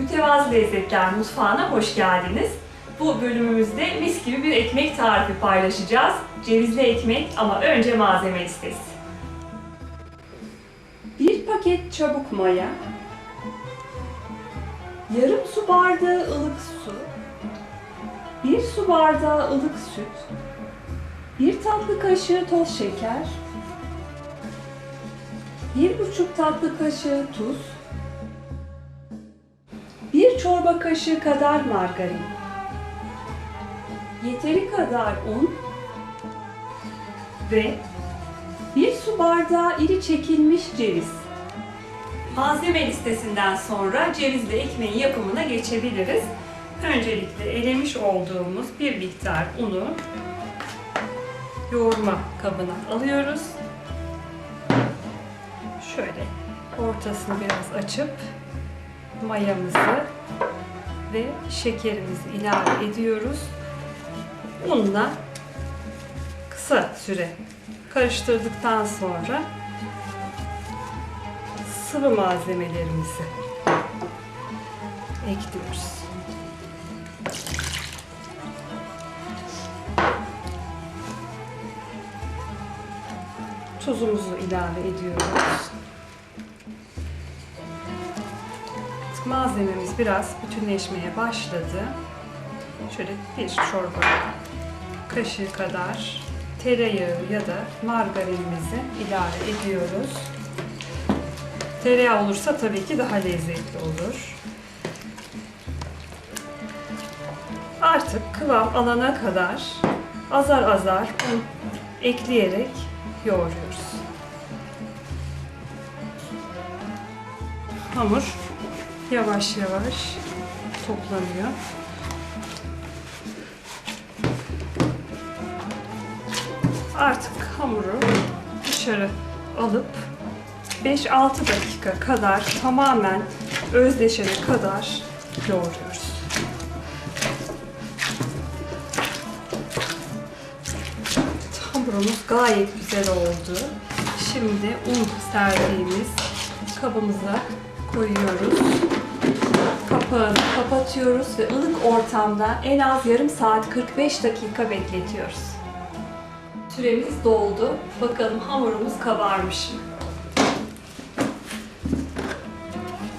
Mütevazı Lezzetler Mutfağı'na hoş geldiniz. Bu bölümümüzde mis gibi bir ekmek tarifi paylaşacağız. Cevizli ekmek ama önce malzeme listesi. Bir paket çabuk maya, yarım su bardağı ılık su, bir su bardağı ılık süt, bir tatlı kaşığı toz şeker, bir buçuk tatlı kaşığı tuz, çorba kaşığı kadar margarin, yeteri kadar un ve bir su bardağı iri çekilmiş ceviz. Malzeme listesinden sonra cevizli ekmeğin yapımına geçebiliriz. Öncelikle elemiş olduğumuz bir miktar unu yoğurma kabına alıyoruz. Şöyle ortasını biraz açıp mayamızı ve şekerimizi ilave ediyoruz. Unla kısa süre karıştırdıktan sonra sıvı malzemelerimizi ekliyoruz. Tuzumuzu ilave ediyoruz. Malzememiz biraz bütünleşmeye başladı. Şöyle bir çorba kaşığı kadar tereyağı ya da margarinimizi ilave ediyoruz. Tereyağı olursa tabii ki daha lezzetli olur. Artık kıvam alana kadar azar azar un ekleyerek yoğuruyoruz. Hamur yavaş yavaş toplanıyor. Artık hamuru dışarı alıp 5-6 dakika kadar tamamen özleşene kadar yoğuruyoruz. Hamurumuz gayet güzel oldu. Şimdi un serdiğimiz kabımıza koyuyoruz. Kapağını kapatıyoruz ve ılık ortamda en az yarım saat 45 dakika bekletiyoruz. Süremiz doldu. Bakalım hamurumuz kabarmış mı?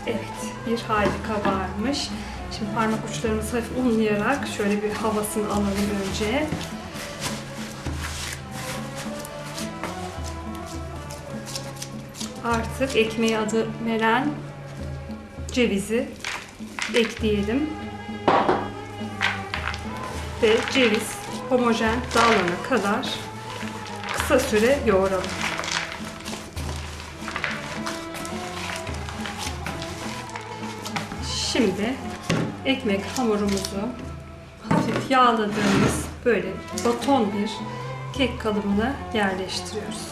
Evet, bir hayli kabarmış. Şimdi parmak uçlarımızı hafif unlayarak şöyle bir havasını alalım önce. Artık ekmeğe adı veren cevizi ekleyelim. Ve ceviz homojen dağılana kadar kısa süre yoğuralım. Şimdi ekmek hamurumuzu hafif yağladığımız böyle baton bir kek kalıbına yerleştiriyoruz.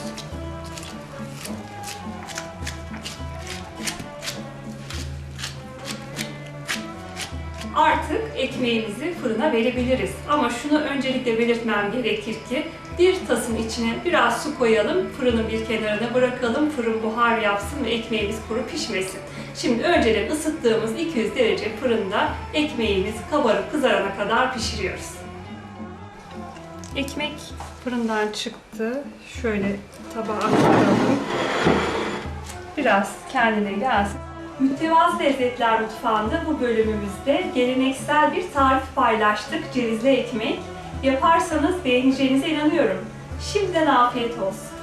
Artık ekmeğimizi fırına verebiliriz. Ama şunu öncelikle belirtmem gerekir ki bir tasın içine biraz su koyalım, fırının bir kenarına bırakalım, fırın buhar yapsın ve ekmeğimiz kuru pişmesin. Şimdi önceden ısıttığımız 200 derece fırında ekmeğimiz kabarıp kızarana kadar pişiriyoruz. Ekmek fırından çıktı. Şöyle tabağa aktaralım. Biraz kendine gelsin. Mütevazı Lezzetler Mutfağı'nda bu bölümümüzde geleneksel bir tarif paylaştık. Cevizli ekmek. Yaparsanız beğeneceğinize inanıyorum. Şimdiden afiyet olsun.